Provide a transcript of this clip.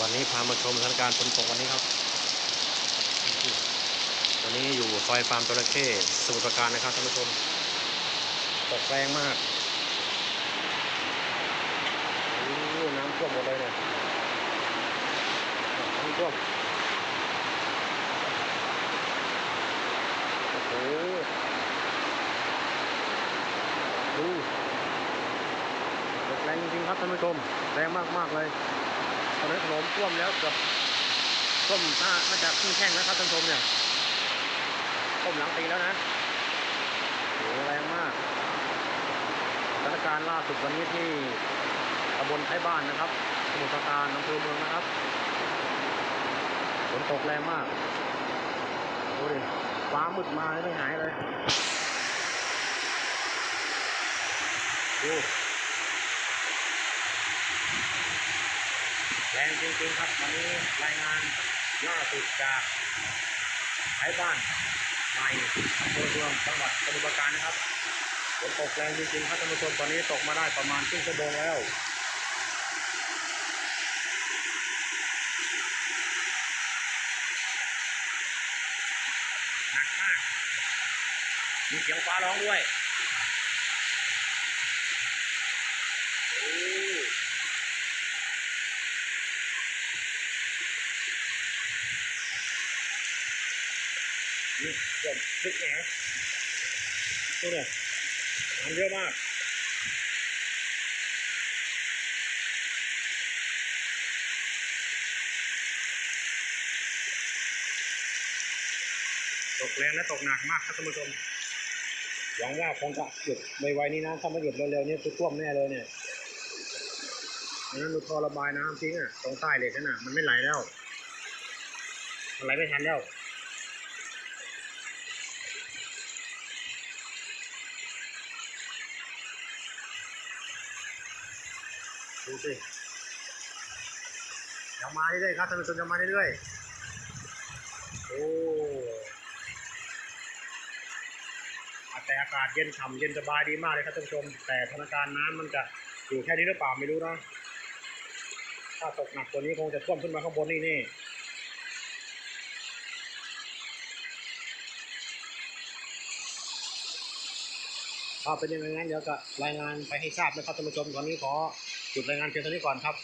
วันนี้พามาชมสถานการณ์ฝนตกวันนี้ครับ วันนี้อยู่ซอยฟาร์มจระเข้สมุทรปราการนะครับท่านผู้ชม ตกแรงมากน้ำท่วมหมดเลยเนี่ยน้ำท่วมโอ้โหดูตกแรงจริงครับท่านผู้ชม แรงมากๆเลย ตอนนี้ถนนท่วมแล้วเกือบท่วมน่าน่าจะครึ่งแข้งแล้วครับท่านชมเนี่ยท่วมหลังปีแล้วนะโหแรงมากสถานการณ์ล่าสุดวันนี้ที่ตำบลไทยบ้านนะครับสมุทรปราการอำเภอเมืองนะครับฝนตกแรงมากดูดิฟ้ามืดมาไม่หายเลยดู แรงจริงๆครับวันนี้รายงานล่าสุดจากไทยบ้านใหม่อำเภอเมืองจังหวัดสมุทรปราการนะครับฝนตกแรงจริงๆครับท่านผู้ชมตอนนี้ตกมาได้ประมาณครึ่งชั่วโมงแล้วหนักมากมีเสียงฟ้าร้องด้วย นี่เกิดลึกหนนะนี่เนี่ยน้ำเยอะมากตกแรงและตกหนักมากครับท่านผู้ชม หวังว่าคงจะหยุดในวัยนี้นะถ้าไม่หยุดเร็วๆนี่คือท่วมแน่เลยเนี่ยนั้นดูท่อระบายน้ำทิ้งอะตรงใต้เล็กนั่นน่ะมันไม่ไหลแล้วมันไหลไม่ทันแล้ว ดูสิยังมาเรื่อยๆครับท่านผู้ชมยังมาเรื่อยๆโอ้แต่อากาศเย็นฉ่ำเย็นสบายดีมากเลยครับท่านผู้ชม แต่สถานการณ์น้ำมันจะอยู่แค่นี้หรือเปล่าไม่รู้นะ ถ้าตกหนักตัวนี้คงจะท่วมขึ้นมาข้างบนนี่นี่ ถ้าเป็นยังไงงั้นเดี๋ยวจะรายงานไปให้ทราบนะครับท่านผู้ชมตอนนี้ขอจุดรายงานเพียงเท่านี้ก่อนครับ